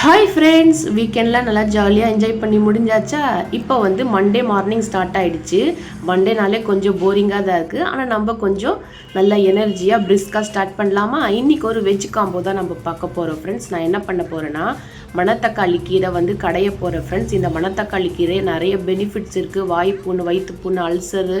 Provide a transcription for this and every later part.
Hi friends வீக்கெண்டில் நல்லா ஜாலியாக என்ஜாய் பண்ணி முடிஞ்சாச்சா? இப்போ வந்து மண்டே மார்னிங் ஸ்டார்ட் ஆகிடுச்சு மண்டேனாலே கொஞ்சம் போரிங்காக தான் இருக்குது ஆனால் நம்ம கொஞ்சம் நல்ல எனர்ஜியாக பிரிஸ்காக ஸ்டார்ட் பண்ணலாமா? இன்றைக்கி ஒரு வெஜ் காம்போ தான் நம்ம பார்க்க போகிறோம் ஃப்ரெண்ட்ஸ் நான் என்ன பண்ண போகிறேன்னா மணத்தக்காளி கீரை வந்து கடைய போகிறேன் ஃப்ரெண்ட்ஸ் இந்த மணத்தக்காளி கீரை நிறைய பெனிஃபிட்ஸ் இருக்குது வாய்ப்புண்ணு வயிற்று புண்ணு அல்சரு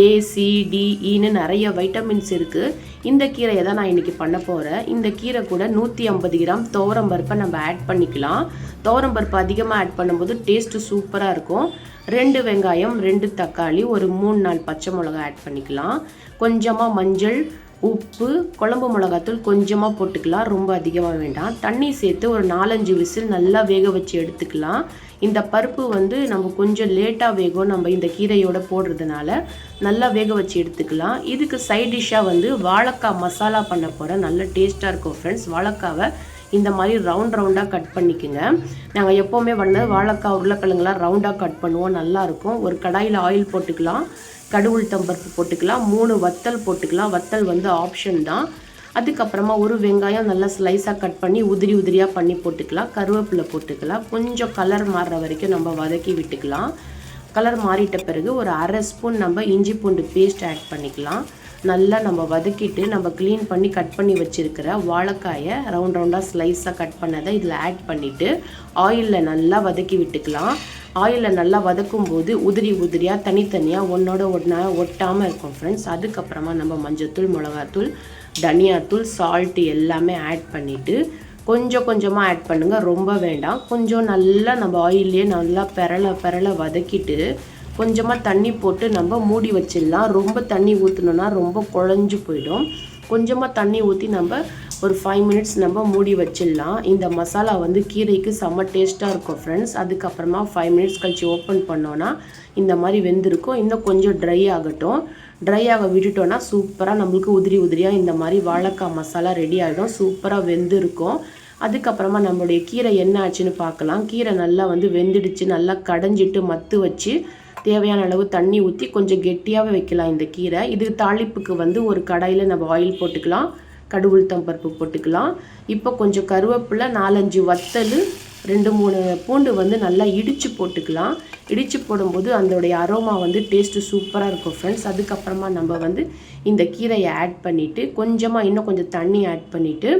ஏசிடிஇன்னு e நிறைய வைட்டமின்ஸ் இருக்குது இந்த கீரையை தான் நான் இன்றைக்கி பண்ண போகிறேன் இந்த கீரை கூட நூற்றி ஐம்பது கிராம் துவரம் பருப்பை நம்ம ஆட் பண்ணிக்கலாம். துவரம் பருப்பு அதிகமாக ஆட் பண்ணும்போது டேஸ்ட்டு சூப்பராக இருக்கும். ரெண்டு வெங்காயம் ரெண்டு தக்காளி ஒரு மூணு நாள் பச்சை மிளகா ஆட் பண்ணிக்கலாம். கொஞ்சமாக மஞ்சள் உப்பு குழம்பு மிளகாத்தூள் கொஞ்சமாக போட்டுக்கலாம். ரொம்ப அதிகமாக வேண்டாம். தண்ணி சேர்த்து ஒரு நாலஞ்சு விசில் நல்லா வேக வச்சு எடுத்துக்கலாம். இந்த பருப்பு வந்து நம்ம கொஞ்சம் லேட்டாக வேகும். நம்ம இந்த கீரையோட போடுறதுனால நல்லா வேக வச்சு எடுத்துக்கலாம். இதுக்கு சைட் டிஷ்ஷாக வந்து வாழைக்காய் மசாலா பண்ண போகிறேன் நல்ல டேஸ்ட்டாக இருக்கும் ஃப்ரெண்ட்ஸ் வாழைக்காவை இந்த மாதிரி ரவுண்ட் ரவுண்டாக கட் பண்ணிக்கோங்க. நாங்கள் எப்போவுமே வந்து வாழைக்காய் உருளைக்கிழங்குலாம் ரவுண்டாக கட் பண்ணுவோம். நல்லாயிருக்கும் ஒரு கடாயில் ஆயில் போட்டுக்கலாம். கடுகுள் தம்பருப்பு போட்டுக்கலாம் மூணு வத்தல் போட்டுக்கலாம். வத்தல் வந்து ஆப்ஷன் தான். அதுக்கப்புறமா ஒரு வெங்காயம் நல்லா ஸ்லைஸாக கட் பண்ணி உதிரி உதிரியாக பண்ணி போட்டுக்கலாம். கருவேப்பிலை போட்டுக்கலாம். கொஞ்சம் கலர் மாறுற வரைக்கும் நம்ம வதக்கி விட்டுக்கலாம். கலர் மாறிட்ட பிறகு ஒரு அரை ஸ்பூன் நம்ம இஞ்சி பூண்டு பேஸ்ட் ஆட் பண்ணிக்கலாம். நல்லா நம்ம வதக்கிட்டு நம்ம க்ளீன் பண்ணி கட் பண்ணி வச்சுருக்கிற வாழைக்காயை ரவுண்ட் ரவுண்டாக ஸ்லைஸாக கட் பண்ணதை இதில் ஆட் பண்ணிவிட்டு ஆயிலில் நல்லா வதக்கி விட்டுக்கலாம். ஆயிலில் நல்லா வதக்கும் போது உதிரி உதிரியாக தனித்தனியாக ஒன்றோட ஒன்றா ஒட்டாமல் இருக்கும் ஃப்ரெண்ட்ஸ் அதுக்கப்புறமா நம்ம மஞ்சத்தூள் மிளகாத்தூள் தனியாத்தூள் சால்ட்டு எல்லாமே ஆட் பண்ணிவிட்டு கொஞ்சம் கொஞ்சமாக ஆட் பண்ணுங்கள் ரொம்ப வேண்டாம். கொஞ்சம் நல்லா நம்ம ஆயிலே நல்லா பெரலை பெரலை வதக்கிட்டு கொஞ்சமாக தண்ணி போட்டு நம்ம மூடி வச்சிடலாம். ரொம்ப தண்ணி ஊற்றணுன்னா ரொம்ப குழஞ்சு போயிடும். கொஞ்சமாக தண்ணி ஊற்றி நம்ம ஒரு ஃபைவ் மினிட்ஸ் நம்ம மூடி வச்சிடலாம். இந்த மசாலா வந்து கீரைக்கு செம்ம டேஸ்ட்டாக இருக்கும் ஃப்ரெண்ட்ஸ் அதுக்கப்புறமா ஃபைவ் மினிட்ஸ் கழித்து ஓப்பன் பண்ணோன்னா இந்த மாதிரி வெந்திருக்கும். இன்னும் கொஞ்சம் ட்ரை ஆகட்டும். ட்ரை ஆக விட்டுட்டோன்னா சூப்பராக நம்மளுக்கு உதிரி உதிரியாக இந்த மாதிரி வாழைக்காய் மசாலா ரெடி ஆகிடும் சூப்பராக வெந்திருக்கும். அதுக்கப்புறமா நம்மளுடைய கீரை என்ன ஆச்சுன்னு பார்க்கலாம். கீரை நல்லா வந்து வெந்துடுச்சு நல்லா கடைஞ்சிட்டு மத்து வச்சு தேவையான அளவு தண்ணி ஊற்றி கொஞ்சம் கெட்டியாகவே வைக்கலாம் இந்த கீரை. இது தாளிப்புக்கு வந்து ஒரு கடாயில் நம்ம ஆயில் போட்டுக்கலாம். கடுகுளுத்தம் பருப்பு போட்டுக்கலாம். இப்போ கொஞ்சம் கருவேப்பிலை நாலஞ்சு வத்தல் ரெண்டு மூணு பூண்டு வந்து நல்லா இடித்து போட்டுக்கலாம். இடித்து போடும்போது அதோடைய அரோமா வந்து டேஸ்ட்டு சூப்பராக இருக்கும் ஃப்ரெண்ட்ஸ் அதுக்கப்புறமா நம்ம வந்து இந்த கீரையை ஆட் பண்ணிவிட்டு கொஞ்சமாக இன்னும் கொஞ்சம் தண்ணி ஆட் பண்ணிவிட்டு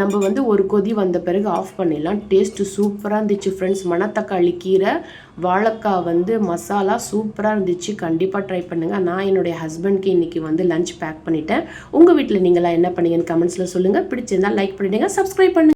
நம்ம வந்து ஒரு கொதி வந்த பிறகு ஆஃப் பண்ணிடலாம். டேஸ்ட்டு சூப்பராக இருந்துச்சு ஃப்ரெண்ட்ஸ் மணத்தக்காளி கீரை வாழைக்காய் வந்து மசாலா சூப்பராக இருந்துச்சு. கண்டிப்பாக ட்ரை பண்ணுங்கள் நான் என்னுடைய ஹஸ்பண்ட்க்கு இன்றைக்கி வந்து லஞ்ச் பேக் பண்ணிட்டேன். உங்கள் வீட்டில் நீங்களாம் என்ன பண்ணீங்கன்னு கமெண்ட்ஸில் சொல்லுங்கள் பிடிச்சிருந்தால் லைக் பண்ணிவிடுங்க சப்ஸ்கிரைப் பண்ணுங்கள்